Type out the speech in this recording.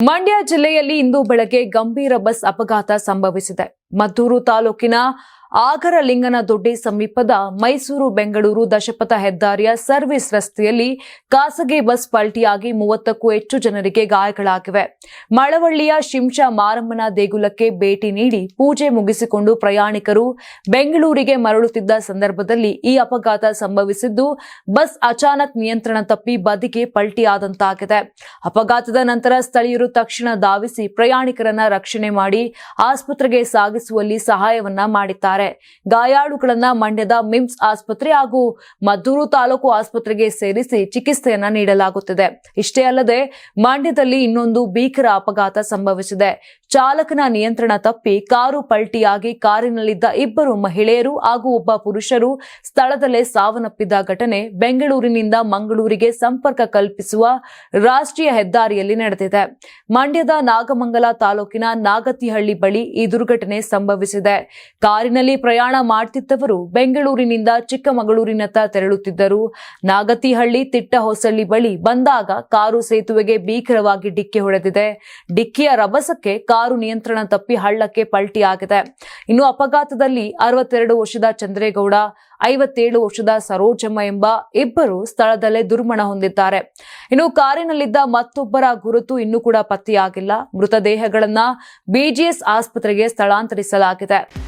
ಮಂಡ್ಯ ಜಿಲ್ಲೆಯಲ್ಲಿ ಇಂದು ಬೆಳಗ್ಗೆ ಗಂಭೀರ ಬಸ್ ಅಪಘಾತ ಸಂಭವಿಸಿದೆ. ಮದ್ದೂರು ತಾಲೂಕಿನ ಆಗರಲಿಂಗನದೊಡ್ಡಿ ಸಮೀಪದ ಮೈಸೂರು ಬೆಂಗಳೂರು ದಶಪಥ ಹೆದ್ದಾರಿಯ ಸರ್ವಿಸ್ ರಸ್ತೆಯಲ್ಲಿ ಖಾಸಗಿ ಬಸ್ ಪಲ್ಟಿಯಾಗಿ ಮೂವತ್ತಕ್ಕೂ ಹೆಚ್ಚು ಜನರಿಗೆ ಗಾಯಗಳಾಗಿವೆ. ಮಳವಳ್ಳಿಯ ಶಿಂಷಾ ಮಾರಮ್ಮನ ದೇಗುಲಕ್ಕೆ ಭೇಟಿ ನೀಡಿ ಪೂಜೆ ಮುಗಿಸಿಕೊಂಡು ಪ್ರಯಾಣಿಕರು ಬೆಂಗಳೂರಿಗೆ ಮರಳುತ್ತಿದ್ದ ಸಂದರ್ಭದಲ್ಲಿ ಈ ಅಪಘಾತ ಸಂಭವಿಸಿದ್ದು, ಬಸ್ ಅಚಾನಕ್ ನಿಯಂತ್ರಣ ತಪ್ಪಿ ಬದಿಗೆ ಪಲ್ಟಿಯಾದಂತಾಗಿದೆ. ಅಪಘಾತದ ನಂತರ ಸ್ಥಳೀಯರು ತಕ್ಷಣ ಧಾವಿಸಿ ಪ್ರಯಾಣಿಕರನ್ನ ರಕ್ಷಣೆ ಮಾಡಿ ಆಸ್ಪತ್ರೆಗೆ ಸಾಗಿಸುವಲ್ಲಿ ಸಹಾಯವನ್ನ ಮಾಡಿದ್ದಾರೆ. ಗಾಯಾಳುಗಳನ್ನ ಮಂಡ್ಯದ ಮಿಮ್ಸ್ ಆಸ್ಪತ್ರೆ ಹಾಗೂ ಮದ್ದೂರು ತಾಲೂಕು ಆಸ್ಪತ್ರೆಗೆ ಸೇರಿಸಿ ಚಿಕಿತ್ಸೆಯನ್ನ ನೀಡಲಾಗುತ್ತಿದೆ. ಇಷ್ಟೇ ಅಲ್ಲದೆ ಮಂಡ್ಯದಲ್ಲಿ ಇನ್ನೊಂದು ಭೀಕರ ಅಪಘಾತ ಸಂಭವಿಸಿದೆ. ಚಾಲಕನ ನಿಯಂತ್ರಣ ತಪ್ಪಿ ಕಾರು ಪಲ್ಟಿಯಾಗಿ ಕಾರಿನಲ್ಲಿದ್ದ ಇಬ್ಬರು ಮಹಿಳೆಯರು ಹಾಗೂ ಒಬ್ಬ ಪುರುಷರು ಸ್ಥಳದಲ್ಲೇ ಸಾವನ್ನಪ್ಪಿದ ಘಟನೆ ಬೆಂಗಳೂರಿನಿಂದ ಮಂಗಳೂರಿಗೆ ಸಂಪರ್ಕ ಕಲ್ಪಿಸುವ ರಾಷ್ಟ್ರೀಯ ಹೆದ್ದಾರಿಯಲ್ಲಿ ನಡೆದಿದೆ. ಮಂಡ್ಯದ ನಾಗಮಂಗಲ ತಾಲೂಕಿನ ನಾಗತಿಹಳ್ಳಿ ಬಳಿ ಈ ದುರ್ಘಟನೆ ಸಂಭವಿಸಿದೆ. ಕಾರಿನಲ್ಲಿ ಪ್ರಯಾಣ ಮಾಡ್ತಿದ್ದವರು ಬೆಂಗಳೂರಿನಿಂದ ಚಿಕ್ಕಮಗಳೂರಿನತ್ತ ತೆರಳುತ್ತಿದ್ದರು. ನಾಗತಿಹಳ್ಳಿ ತಿಟ್ಟಹೊಸಳ್ಳಿ ಬಳಿ ಬಂದಾಗ ಕಾರು ಸೇತುವೆಗೆ ಭೀಕರವಾಗಿ ಡಿಕ್ಕಿ ಹೊಡೆದಿದೆ. ಡಿಕ್ಕಿಯ ರಭಸಕ್ಕೆ ಕಾರು ನಿಯಂತ್ರಣ ತಪ್ಪಿ ಹಳ್ಳಕ್ಕೆ ಪಲ್ಟಿಯಾಗಿದೆ ಇನ್ನು ಅಪಘಾತದಲ್ಲಿ ಅರವತ್ತೆರಡು ವರ್ಷದ ಚಂದ್ರೇಗೌಡ, ಐವತ್ತೇಳು ವರ್ಷದ ಸರೋಜಮ್ಮ ಎಂಬ ಇಬ್ಬರು ಸ್ಥಳದಲ್ಲೇ ದುರ್ಮರಣ ಹೊಂದಿದ್ದಾರೆ. ಇನ್ನು ಕಾರಿನಲ್ಲಿದ್ದ ಮತ್ತೊಬ್ಬರ ಗುರುತು ಇನ್ನೂ ಕೂಡ ಪತ್ತೆಯಾಗಿಲ್ಲ. ಮೃತದೇಹಗಳನ್ನ ಬಿಜಿಎಸ್ ಆಸ್ಪತ್ರೆಗೆ ಸ್ಥಳಾಂತರಿಸಲಾಗಿದೆ.